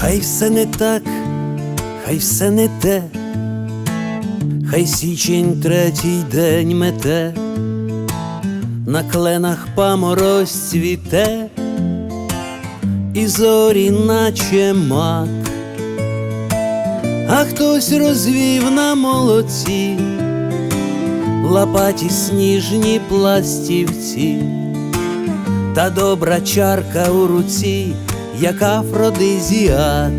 Хай все не так, хай все не те, хай січень третій день мете, на кленах паморозь цвіте, і зорі наче мак, а хтось розвів на молоці, лопаті сніжні пластівці, та добра чарка у руці, як афродизіак.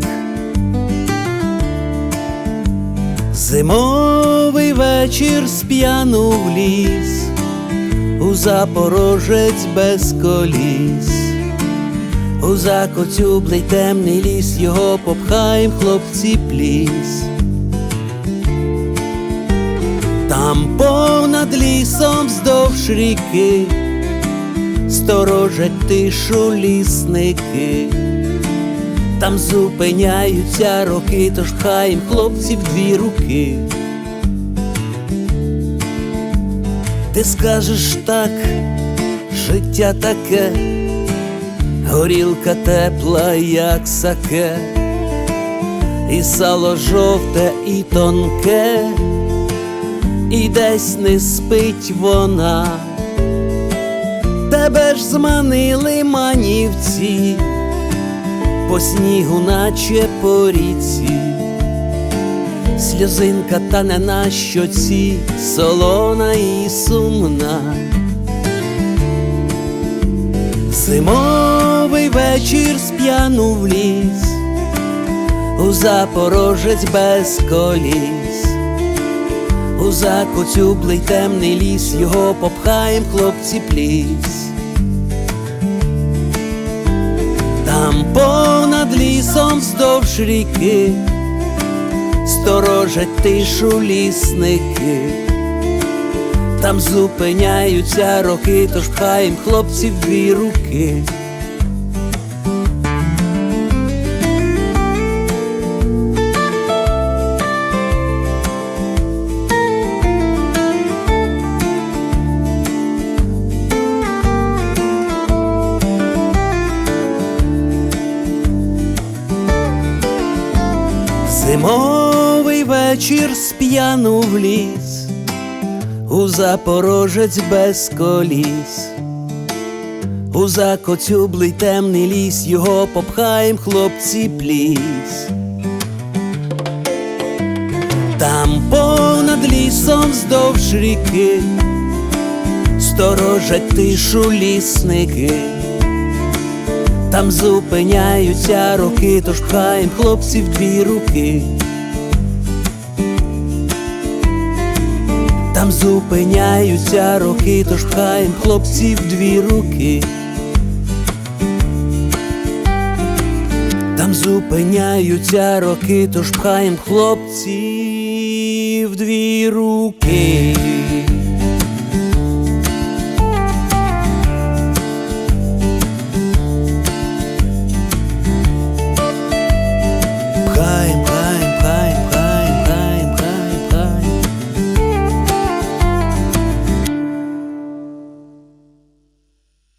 Зимовий вечір сп'янув ліс, у запорожець без коліс, у закоцюблий темний ліс, його попхаєм хлопці пліс. Там понад лісом вздовж ріки сторожать тишу лісники. Там зупиняються роки, тож пхаєм хлопців дві руки. Ти скажеш так, життя таке, горілка тепла, як саке, і сало жовте і тонке, і десь не спить вона. Тебе ж зманили манівці по снігу, наче по ріці, сльозинка тане на щоці, солона і сумна. Зимовий вечір сп'янув ліс, у запорожець без коліс, у закоцюблий темний ліс, його попхаєм хлопці пліс. Лісом вздовж ріки сторожать тишу лісники, там зупиняються роки, тож пхаєм хлопців дві руки. Зимовий вечір сп'янув ліс, у запорожець без коліс, у закоцюблий темний ліс, його попхаєм хлопці пліс. Там понад лісом вздовж ріки сторожать тишу лісники. Там зупиняються роки, тож пхаєм хлопців дві руки. Там зупиняються роки, тож пхаєм хлопців дві руки. Там зупиняються роки, тож пхаєм хлопців дві руки.